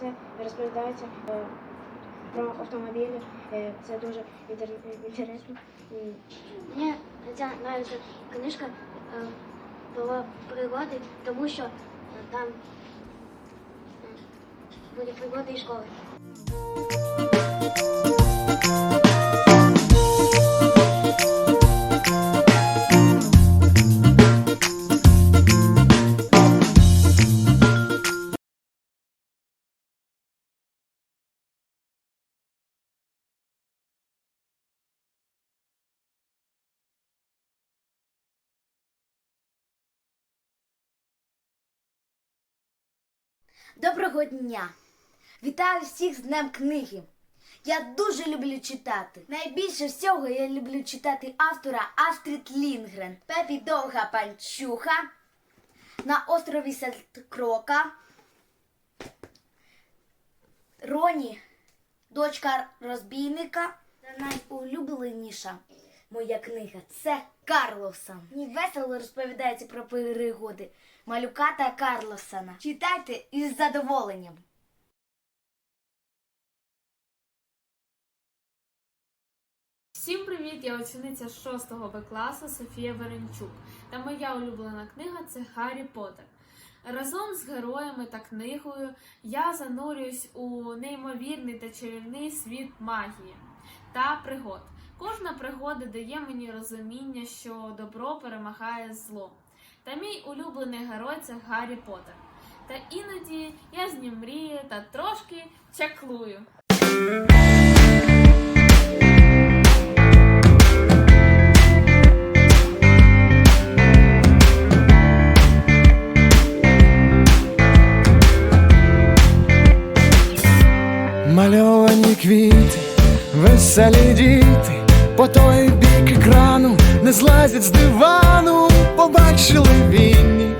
це розповідається е, про автомобілі. Е, Це дуже інтересно. Мені ця нравиться книжка е, про пригоди, тому що е, там е, були пригоди і школи. Доброго дня! Вітаю всіх з Днем книги. Я дуже люблю читати. Найбільше всього я люблю читати автора Астрід Лінгрен, Пепі Довга Панчуха, На острові Сельткрока, Роні, дочка розбійника та найулюбленіша моя книга це Карлоса. Мені весело розповідається про пригоди малюка та Карлосона. Читайте із задоволенням. Всім привіт! Я учениця 6 Б класу Софія Веренчук. Та моя улюблена книга це Гаррі Поттер. Разом з героями та книгою я занурююсь у неймовірний та чарівний світ магії та пригод. Кожна пригода дає мені розуміння, що добро перемагає зло. Та мій улюблений герой це Гаррі Поттер. Та іноді я з ним мрію та трошки чаклую. Квіти, веселі діти, по той бік екрану не злазять з дивану, побачили вільні,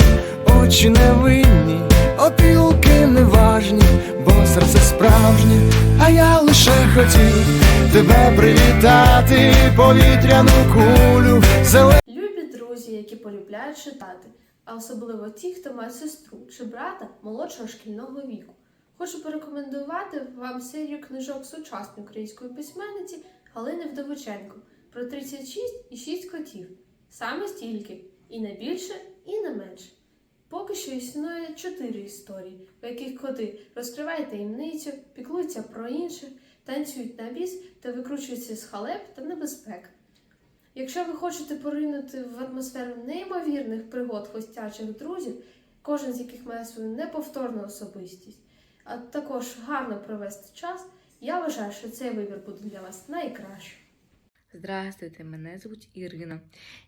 очі невинні, опілки неважні, бо серце справжнє, а я лише хотів тебе привітати, повітряну кулю, зелену. Любі друзі, які полюбляють читати, а особливо ті, хто має сестру чи брата молодшого шкільного віку. Хочу порекомендувати вам серію книжок сучасної української письменниці Галини Вдовиченко про 36 і 6 котів. Саме стільки, і не більше, і не менше. Поки що існує чотири історії, в яких коти розкривають таємницю, піклуються про інших, танцюють на біс та викручуються з халеп та небезпек. Якщо ви хочете поринути в атмосферу неймовірних пригод хостячих друзів, кожен з яких має свою неповторну особистість, також гарно провести час, я вважаю, що цей вибір буде для вас найкращим. Здравствуйте, мене звуть Ірина.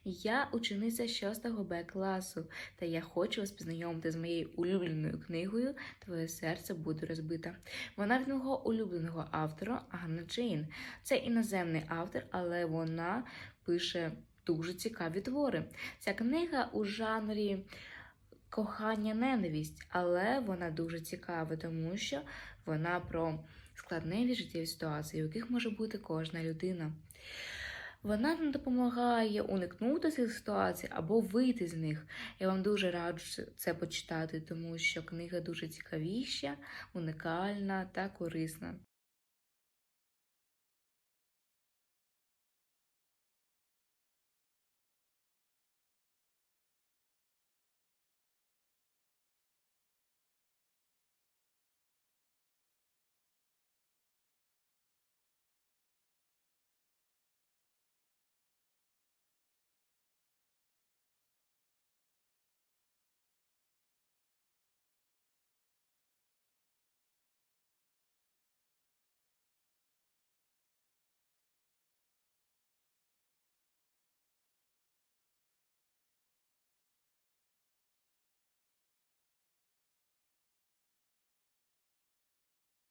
Я учениця 6 Б класу, та я хочу вас познайомити з моєю улюбленою книгою Твоє серце буде розбите. Вона від мого улюбленого автора Анна Джейн. Це іноземний автор, але вона пише дуже цікаві твори. Ця книга у жанрі кохання-ненависть, але вона дуже цікава, тому що вона про складневі життєві ситуації, в яких може бути кожна людина. Вона нам допомагає уникнути цих ситуацій або вийти з них. Я вам дуже раджу це почитати, тому що книга дуже цікавіша, унікальна та корисна.